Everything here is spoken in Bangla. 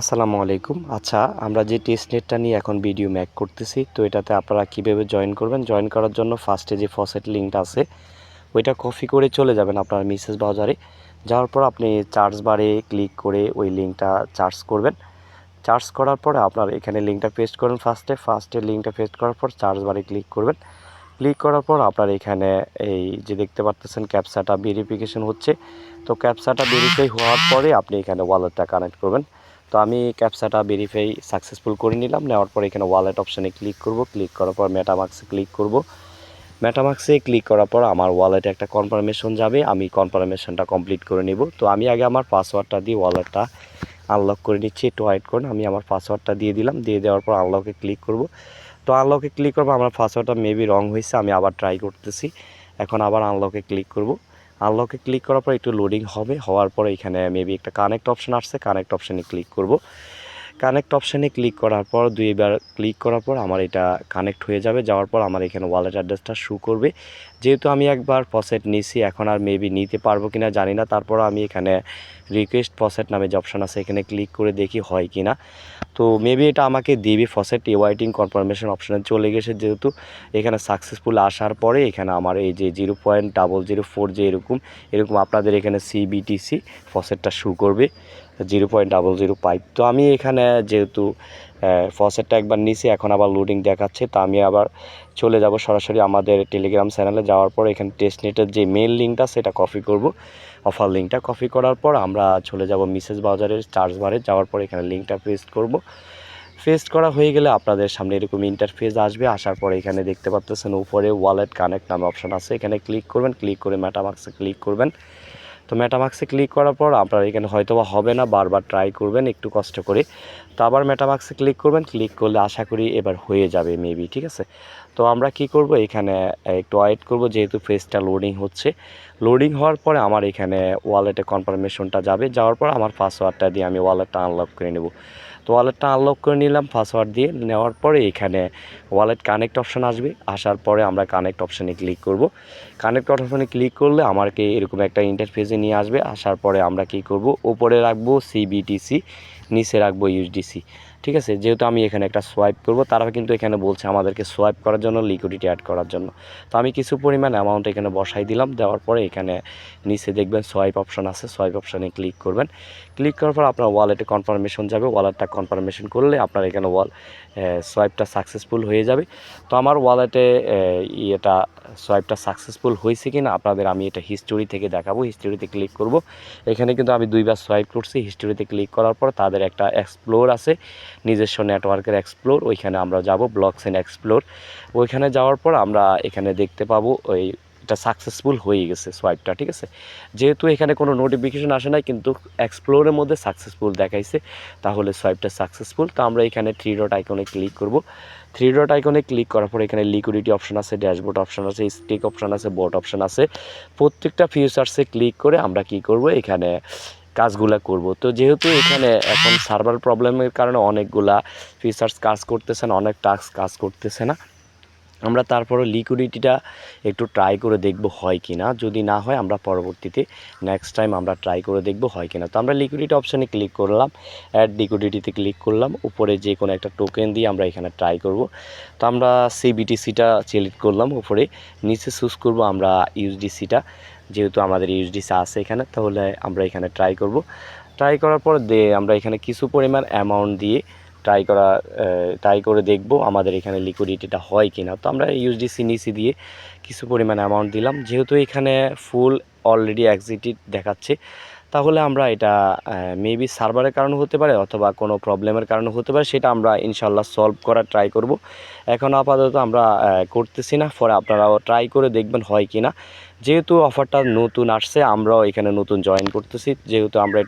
আসসালামু আলাইকুম। আচ্ছা আমরা যে টেস্ট নেটটা নিয়ে এখন ভিডিও ম্যাক করতেছি, তো এটাতে আপনারা কীভাবে জয়েন করবেন? জয়েন করার জন্য ফার্স্টে যে ফসেট লিঙ্কটা আছে, ওইটা কপি করে চলে যাবেন আপনার মিসেস বাজারে যাওয়ার পর আপনি চার্জ বারে ক্লিক করে ওই লিঙ্কটা চার্জ করবেন। চার্জ করার পরে আপনার এখানে লিঙ্কটা পেস্ট করবেন ফার্স্টে ফার্স্টে লিঙ্কটা পেস্ট করার পর চার্জ বারে ক্লিক করবেন। ক্লিক করার পর আপনার এখানে এই যে দেখতে পাচ্ছেন ক্যাপসাটা ভেরিফিকেশন হচ্ছে। তো ক্যাপসাটা ভেরিফাই হওয়ার পরে আপনি এখানে ওয়ালেটটা কানেক্ট করবেন। তো আমি ক্যাপসাটা ভেরিফাই সাকসেসফুল করে নিলাম। নেওয়ার পর এখানে ওয়ালেট অপশানে ক্লিক করব। ক্লিক করার পর মেটামাক্সে ক্লিক করব। মেটামাক্সে ক্লিক করার পর আমার ওয়ালেটে একটা কনফার্মেশন যাবে। আমি কনফার্মেশনটা কমপ্লিট করে নিব। তো আমি আগে আমার পাসওয়ার্ডটা দিয়ে ওয়ালেটটা আনলক করে নিচ্ছি। একটু ওয়েট করুন। আমি আমার পাসওয়ার্ডটা দিয়ে দিলাম। দিয়ে দেওয়ার পর আনলকে ক্লিক করব। তো আনলকে ক্লিক করব। আমার পাসওয়ার্ডটা মেবি রং হয়েছে। আমি আবার ট্রাই করতেছি। এখন আবার আনলকে ক্লিক করব। আনলকে ক্লিক করার পর একটু লোডিং হবে। হওয়ার পরে এখানে মেবি একটা কানেক্ট অপশন আসছে। কানেক্ট অপশানে ক্লিক করব। কানেক্ট অপশানে ক্লিক করার পর, দুইবার ক্লিক করার পর আমার এটা কানেক্ট হয়ে যাবে। যাওয়ার পর আমার এখানে ওয়ালেট অ্যাড্রেসটা শু করবে। যেহেতু আমি একবার পসেট নিছি, এখন আর মেবি নিতে পারব কিনা জানি না। তারপর আমি এখানে রিকোয়েস্ট পসেট নামে যে অপশান আছে, এখানে ক্লিক করে দেখি হয় কি না তো মেবি এটা আমাকে দিবি ফসেট ওয়াইটিং কনফার্মেশন অপশানে চলে গেছে যেহেতু এখানে সাকসেসফুল আসার পরে এখানে আমার এই যে zero point double zero four যে এরকম এরকম আপনাদের এখানে সিবিটিসি ফসেটটা শুরু করবে, zero point double zero pipe. তো আমি এখানে যেহেতু ফসেটটা একবার নিছি, এখন আবার লোডিং দেখাচ্ছে। তা আমি আবার চলে যাব সরাসরি আমাদের টেলিগ্রাম চ্যানেলে যাওয়ার পর এখানে টেস্ট নেটের যে মেল লিঙ্কটা সেটা কপি করব। অফার লিঙ্কটা কপি করার পর আমরা চলে যাব মিসেস বাজারের চার্জ বারে যাওয়ার পর এখানে লিঙ্কটা পেস্ট করব। পেস্ট করা হয়ে গেলে আপনাদের সামনে এরকম ইন্টারফেস আসবে। আসার পরে এখানে দেখতে পাচ্ছেন উপরে ওয়ালেট কানেক্ট নামে অপশান আছে। এখানে ক্লিক করবেন ক্লিক করে মেটামাক্সে ক্লিক করবেন। তো মেটামাক্সে ক্লিক করার পর আপনার এখানে হয়তো বা হবে না, বারবার ট্রাই করবেন, একটু কষ্ট করে। তো আবার মেটামাক্সে ক্লিক করবেন ক্লিক করলে আশা করি এবার হয়ে যাবে মেবি ঠিক আছে? তো আমরা কি করব এখানে একটু ওয়েট করব, যেহেতু ফেসটা লোডিং হচ্ছে। লোডিং হওয়ার পরে আমার এখানে ওয়ালেটে কনফার্মেশনটা যাবে, যাওয়ার পর আমার পাসওয়ার্ডটা দিয়ে আমি ওয়ালেটটা আনলক করে নেব। তো ওয়ালেটটা আনলক করে নিলাম পাসওয়ার্ড দিয়ে নেওয়ার পরে এখানে ওয়ালেট কানেক্ট অপশান আসবে। আসার পরে আমরা কানেক্ট অপশানে ক্লিক করব। কানেক্ট অপশানে ক্লিক করলে আমাকে এরকম একটা ইন্টারফেসে নিয়ে আসবে। আসার পরে আমরা কি করব? ওপরে রাখব সিবিটিসি নিচে রাখব ইউএসডিসি ঠিক আছে? যেহেতু আমি এখানে একটা সোয়াইপ করব তারা কিন্তু এখানে বলছে আমাদেরকে সোয়াইপ করার জন্য লিকুইডিটি অ্যাড করার জন্য। তো আমি কিছু পরিমাণ অ্যামাউন্ট এখানে বসাই দিলাম, দেওয়ার পরে এখানে নিচে দেখবেন সোয়াইপ অপশন আছে সোয়াইপ অপশানে ক্লিক করবেন। ক্লিক করার পর আপনার ওয়ালেটে কনফার্মেশন যাবে ওয়ালেটটা কনফার্মেশন করলে আপনার এখানে ওয়াল সোয়াইপটা সাকসেসফুল হয়ে যাবে। তো আমার ওয়ালেটে এটা সোয়াইপটা সাকসেসফুল হয়েছে কি না আপনাদের আমি এটা হিস্টোরি থেকে দেখাবো হিস্টোরিতে ক্লিক করব। এখানে কিন্তু আমি দুইবার সোয়াইপ করছি হিস্টোরিতে ক্লিক করার পর তাদের একটা এক্সপ্লোর আছে। নিজস্ব নেটওয়ার্কের এক্সপ্লোর ওইখানে আমরা যাব ব্লকস এন্ড এক্সপ্লোর ওইখানে যাওয়ার পর আমরা এখানে দেখতে পাবো ওই, এটা সাকসেসফুল হয়ে গেছে সোয়াইপটা ঠিক আছে? যেহেতু এখানে কোনো নোটিফিকেশন আসে নাই, কিন্তু এক্সপ্লোরের মধ্যে সাকসেসফুল দেখাইছে, তাহলে সোয়াইপটা সাকসেসফুল তো আমরা এখানে থ্রি ডট আইকনে ক্লিক করব। থ্রি ডট আইকনে ক্লিক করার পর এখানে লিকুইডিটি অপশন আছে ড্যাশবোর্ড অপশন আছে স্টিক অপশন আছে বোর্ড অপশন আছে। প্রত্যেকটা ফিউচার্সে ক্লিক করে আমরা কি করব? এখানে কাজগুলা করব। তো যেহেতু এখানে এখন সার্ভার প্রবলেমের কারণে অনেকগুলা ফিচার্স কাজ করতেছে না, অনেক টাস্ক কাজ করতেছে না। আমরা তারপরে লিকুইডিটিটা একটু ট্রাই করে দেখব হয় কি না যদি না হয়, আমরা পরবর্তীতে নেক্সট টাইম আমরা ট্রাই করে দেখব হয় কি না তো আমরা লিকুইডিটি অপশানে ক্লিক করলাম অ্যাড লিকুইডিটিতে ক্লিক করলাম, উপরে যে কোনো একটা টোকেন দিয়ে আমরা এখানে ট্রাই করব। তো আমরা সিবিটিসিটা সিলেক্ট করলাম, উপরে। নিচে চুজ করব আমরা ইউএসডিসিটা যেহেতু আমাদের ইউএসডিসি আছে এখানে, তাহলে আমরা এখানে ট্রাই করব। ট্রাই করার পর আমরা এখানে কিছু পরিমাণ অ্যামাউন্ট দিয়ে ট্রাই করা ট্রাই করে দেখব আমাদের এখানে লিকুইডিটিটা হয় কি না তো আমরা ইউএসডিসি নিসি দিয়ে কিছু পরিমাণ অ্যামাউন্ট দিলাম। যেহেতু এখানে ফুল অলরেডি এক্সিটেড দেখাচ্ছে তাহলে আমরা এটা মেবি সার্ভারের কারণে হতে পারে অথবা কোনো প্রবলেমের কারণে হতে পারে, সেটা আমরা ইনশাল্লাহ সলভ করার ট্রাই করব। এখন আপাতত আমরা করতেছি না, পরে আপনারাও ট্রাই করে দেখবেন হয় কি না যেহেতু অফারটা নতুন আসছে, আমরাও এখানে নতুন জয়েন করতেছি, যেহেতু আমরা